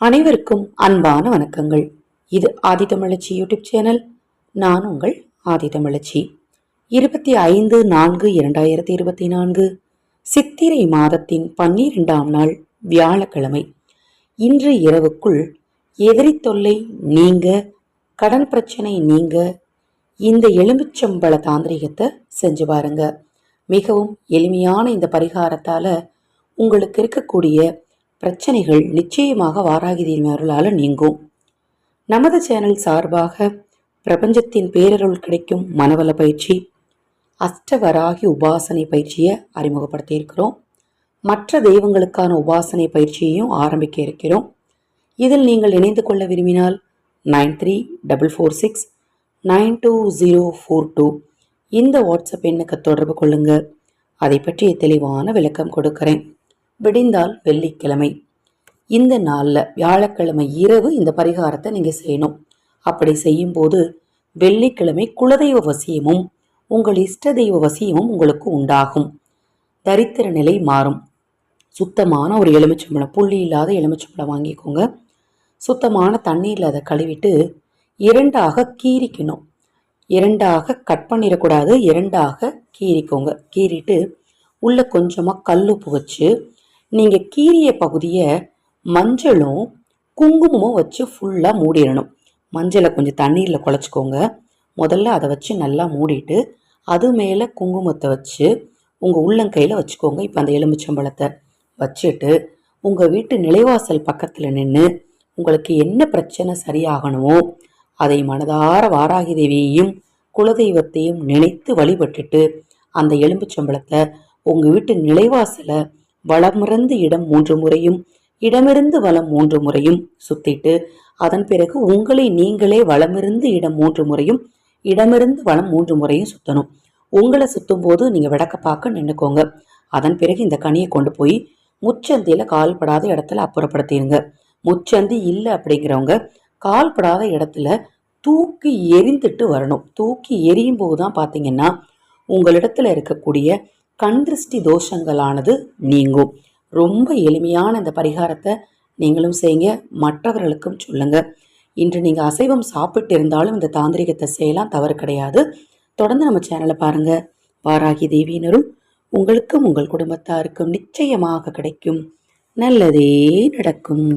அனைவருக்கும் அன்பான வணக்கங்கள். இது ஆதித்தமிழச்சி யூடியூப் சேனல். நான் உங்கள் ஆதித்தமிழச்சி இருபத்தி ஐந்து நான்கு இரண்டாயிரத்தி இருபத்தி நான்கு சித்திரை மாதத்தின் பன்னிரெண்டாம் நாள் வியாழக்கிழமை. இன்று இரவுக்குள் எதிரி தொல்லை நீங்க கடன் பிரச்சனை நீங்க இந்த எலுமிச்சம்பழ தாந்திரிகத்தை செஞ்சு பாருங்க. மிகவும் எளிமையான இந்த பரிகாரத்தால் உங்களுக்கு இருக்கக்கூடிய பிரச்சனைகள் நிச்சயமாக வாராகிதியின் அருளால் நீங்கும். நமது சேனல் சார்பாக பிரபஞ்சத்தின் பேரருள் கிடைக்கும் மனவள பயிற்சி அஷ்டவராகி உபாசனை பயிற்சியை அறிமுகப்படுத்தியிருக்கிறோம். மற்ற தெய்வங்களுக்கான உபாசனை பயிற்சியையும் ஆரம்பிக்க இருக்கிறோம். இதில் நீங்கள் இணைந்து கொள்ள விரும்பினால் nine three double four six nine two zero four two இந்த வாட்ஸ்அப் எண்ணுக்கு தொடர்பு கொள்ளுங்கள் அதை பற்றிய தெளிவான விளக்கம் கொடுக்கிறேன். விடிந்தால் வெள்ளிக்கிழமை. இந்த நாளில் வியாழக்கிழமை இரவு இந்த பரிகாரத்தை நீங்கள் செய்யணும். அப்படி செய்யும்போது வெள்ளிக்கிழமை குலதெய்வ வசியமும் உங்கள் இஷ்ட தெய்வ வசியமும் உங்களுக்கு உண்டாகும். தரித்திர நிலை மாறும். சுத்தமான ஒரு எலுமிச்சம்பழம் புள்ளி இல்லாத எலுமிச்சம்பழம் வாங்கிக்கோங்க. சுத்தமான தண்ணீரில் அதை கழுவிட்டு இரண்டாக கீறிக்கணும். இரண்டாக கட் பண்ணிடக்கூடாது இரண்டாக கீறிக்கோங்க. கீறிட்டு உள்ளே கொஞ்சமாக கல் உப்பு வச்சு நீங்கள் கீரிய பகுதியை மஞ்சளும் குங்குமமும் வச்சு ஃபுல்லாக மூடிடணும். மஞ்சளை கொஞ்சம் தண்ணீரில் குழச்சிக்கோங்க. முதல்ல அதை வச்சு நல்லா மூடிட்டு அது மேலே குங்குமத்தை வச்சு உங்கள் உள்ளங்கையில் வச்சுக்கோங்க. இப்போ அந்த எலுமிச்சம்பழத்தை வச்சுட்டு உங்கள் வீட்டு நிலைவாசல் பக்கத்தில் நின்று உங்களுக்கு என்ன பிரச்சனை சரியாகணுமோ அதை மனதார வாராகி தேவியையும் குலதெய்வத்தையும் நினைத்து வழிபட்டுட்டு அந்த எலும்புச்சம்பளத்தை உங்கள் வீட்டு நிலைவாசலை வளமிருந்து இடம் மூன்று முறையும் இடமிருந்து வளம் மூன்று முறையும் சுத்திட்டு அதன் பிறகு உங்களை நீங்களே வளமிருந்து இடம் மூன்று முறையும் இடமிருந்து வளம் மூன்று முறையும் சுத்தணும். உங்களை சுத்தும் போது நீங்கள் விளக்க பார்க்க நின்றுக்கோங்க அதன் பிறகு இந்த கனியை கொண்டு போய் முச்சந்தியில் கால்படாத இடத்துல அப்புறப்படுத்திடுங்க முச்சந்தி இல்லை அப்படிங்கிறவங்க கால்படாத இடத்துல தூக்கி எரிந்துட்டு வரணும். தூக்கி எரியும் போது தான் பார்த்தீங்கன்னா உங்களிடத்துல இருக்கக்கூடிய கண் திருஷ்டி தோஷங்களானது நீங்கும். ரொம்ப எளிமையான இந்த பரிகாரத்தை நீங்களும் செய்யுங்க மற்றவர்களுக்கும் சொல்லுங்க. இன்று நீங்கள் அசைவம் சாப்பிட்டு இருந்தாலும் இந்த தாந்திரிகத்தை செய்யலாம் தவறு கிடையாது. தொடர்ந்து நம்ம சேனலை பாருங்க. வாராகி தேவியினரும் உங்களுக்கும் உங்கள் குடும்பத்தாருக்கும் நிச்சயமாக கிடைக்கும். நல்லதே நடக்கும்.